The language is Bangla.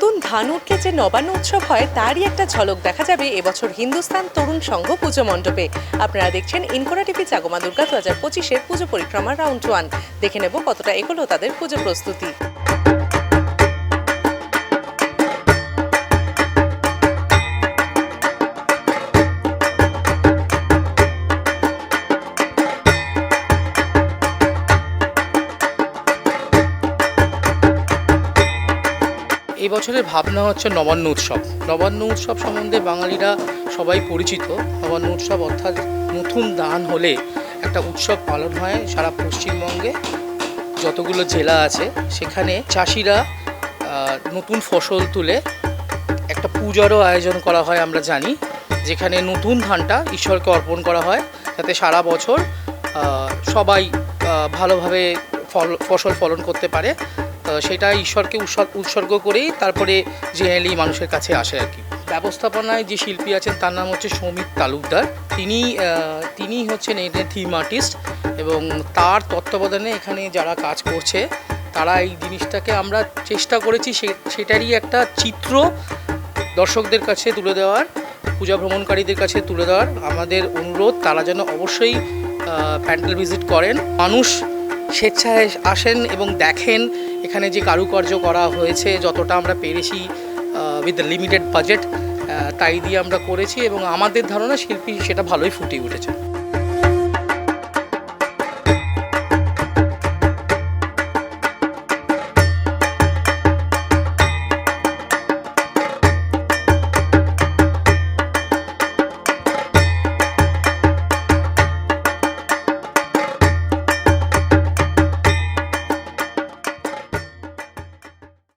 নতুন ধান উঠলে যে নবান্ন উৎসব হয়, তারই একটা ঝলক দেখা যাবে এবছর হিন্দুস্তান তরুণ সংঘ পুজো মণ্ডপে। আপনারা দেখছেন ইনকোরা টিভি চাগমা দুর্গা, দু হাজার পঁচিশের পুজো পরিক্রমা রাউন্ড ওয়ান। দেখে নেব কতটা এগোলো তাদের পুজো প্রস্তুতি। এই বছরের ভাবনা হচ্ছে নবান্ন উৎসব। নবান্ন উৎসব সম্বন্ধে বাঙালিরা সবাই পরিচিত। নবান্ন উৎসব অর্থাৎ নতুন দান হলে একটা উৎসব পালন হয় সারা পশ্চিমবঙ্গে। যতগুলো জেলা আছে, সেখানে চাষিরা নতুন ফসল তুলে একটা পূজারও আয়োজন করা হয় আমরা জানি, যেখানে নতুন ধানটা ঈশ্বরকে অর্পণ করা হয় যাতে সারা বছর সবাই ভালোভাবে ফল, ফসল ফলন করতে পারে। সেটা ঈশ্বরকে উৎসর্গ করেই তারপরে জেনারেলি মানুষের কাছে আসে আর কি। ব্যবস্থাপনায় যে শিল্পী আছেন, তার নাম হচ্ছে সৌমিত তালুকদার। তিনি তিনি হচ্ছেন এদের থিম আর্টিস্ট এবং তার তত্ত্বাবধানে এখানে যারা কাজ করছে, তারা এই জিনিসটাকে আমরা চেষ্টা করেছি সেটারই একটা চিত্র দর্শকদের কাছে তুলে দেওয়ার, পূজা ভ্রমণকারীদের কাছে তুলে দেওয়ার। আমাদের অনুরোধ, তারা যেন অবশ্যই প্যান্ডেল ভিজিট করেন। মানুষ স্বেচ্ছায় আসেন এবং দেখেন এখানে যে কারুকার্য করা হয়েছে, যতটা আমরা পেরেছি উইথ লিমিটেড বাজেট তাই দিয়ে আমরা করেছি এবং আমাদের ধারণা শিল্পী সেটা ভালোই ফুটিয়ে উঠেছে।